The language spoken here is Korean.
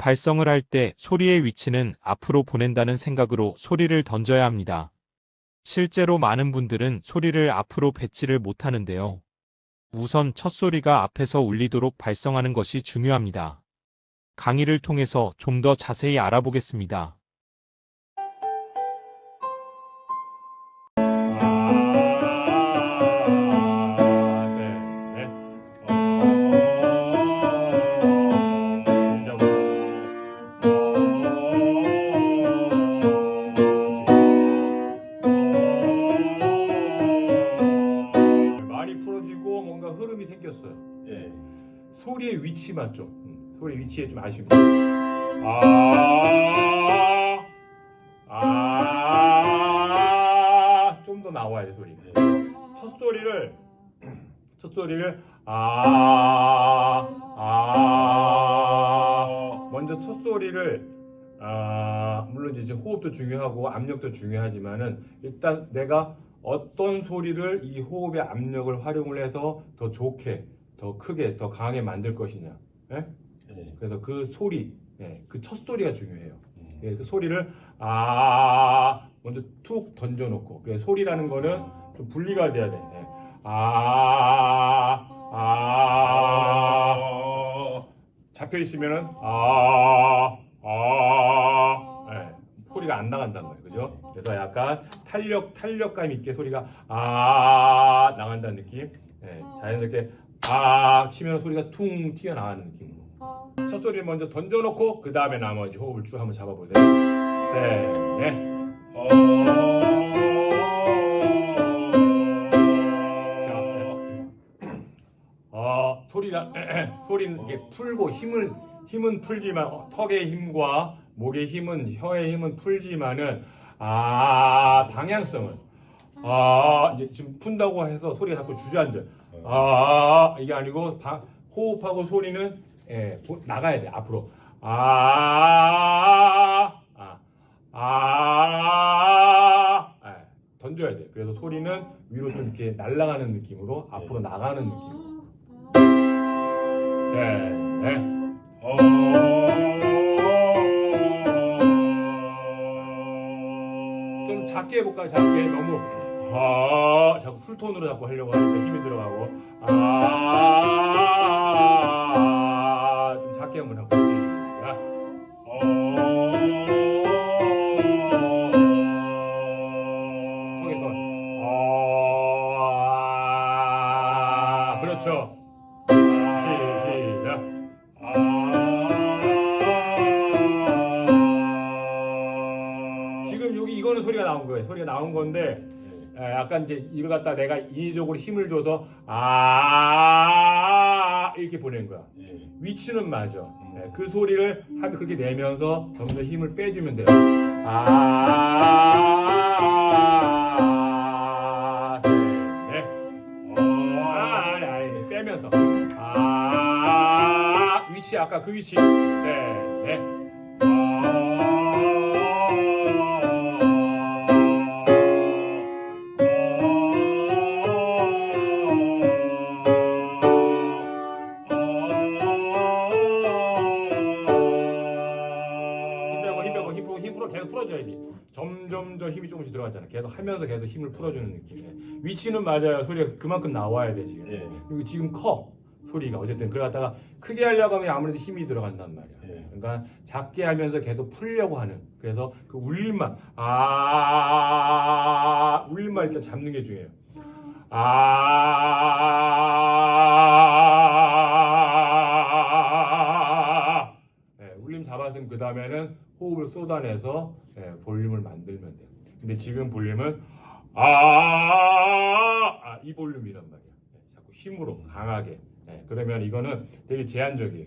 발성을 할 때 소리의 위치는 앞으로 보낸다는 생각으로 소리를 던져야 합니다. 실제로 많은 분들은 소리를 앞으로 뱉지를 못하는데요. 우선 첫 소리가 앞에서 울리도록 발성하는 것이 중요합니다. 강의를 통해서 좀 더 자세히 알아보겠습니다. 소리의 위치만 좀 음, 소리 위치에 좀 아쉬움이 아, 아, 좀 더 나와야 돼 소리. 첫 소리를 첫 소리를 아, 아, 먼저 첫 소리를 아, 물론 이제 호흡도 중요하고 압력도 중요하지만은 일단 내가 어떤 소리를 이 호흡의 압력을 활용을 해서 더 좋게, 더 크게, 더 강하게 만들 것이냐. 예? 예. 그래서 그 소리, 예, 그 첫 소리가 중요해요. 음. 예, 그 소리를 아 먼저 툭 던져놓고 그래 소리라는 거는 좀 분리가 돼야 돼. 예. 아, 아, 아. 잡혀 있으면은 아, 아, 예, 소리가 안 나간단 말이에요, 그죠? 그래서 약간 탄력, 탄력감 있게 소리가 아 나간다는 느낌. 예, 자연스럽게 아 치면 소리가 퉁 튀어나가는 느낌으로. 첫 소리를 먼저 던져놓고 그 다음에 나머지 호흡을 쭉 한번 잡아보세요. 네, 네. 어, 소리가 소리는 이게 풀고 힘을 힘은 풀지만 어, 턱의 힘과 목의 힘은 혀의 힘은 풀지만은 아 방향성은 아 이제 지금 푼다고 해서 소리가 자꾸 주저앉아. 아 이게 아니고 바- 호흡하고 소리는 예, 보- 나가야 돼 앞으로. 아, 아, 아, 예, 던져야 돼. 그래서 소리는 위로 좀 이렇게 날아가는 느낌으로 앞으로 나가는 느낌. 셋, 넷. 좀 작게 해볼까요? 작게 너무 아 자꾸 풀톤으로 자꾸 하려고 하니까 힘이 들어가고 아좀 작게 한번 해볼게요. 통해서 아 그렇죠. 시작. 지금 여기 이거는 소리가 나온 거예요. 소리가 나온 건데 에, 약간 이제 이걸 갖다 내가 인위적으로 힘을 줘서 아 이렇게 보낸 거야. 위치는 맞아. 예, 그 소리를 하면 그렇게 내면서 점점 힘을 빼주면 돼요. 아, 셋, 넷. 아, 아니, 아니, 빼면서. 아, 위치, 아까 그 위치. 네, 네. 힘 점점 더 힘이 조금씩 들어가잖아. 계속 하면서 계속 힘을 풀어주는 느낌이에요. 위치는 맞아요. 소리가 그만큼 나와야 돼, 지금. 예. 그리고 지금 커. 소리가. 어쨌든, 그래 갖다가 크게 하려고 하면 아무래도 힘이 들어간단 말이야. 예. 그러니까 작게 하면서 계속 풀려고 하는. 그래서 그 울림만, 아, 울림만 일단 잡는 게 중요해요. 아, 네, 울림 잡았으면 그 다음에는 호흡을 쏟아내서 네, 볼륨을 만들면 돼요. 근데 지금 볼륨은 아, 아, 이 볼륨이란 말이야. 네, 자꾸 힘으로 강하게. 네, 그러면 이거는 되게 제한적이에요.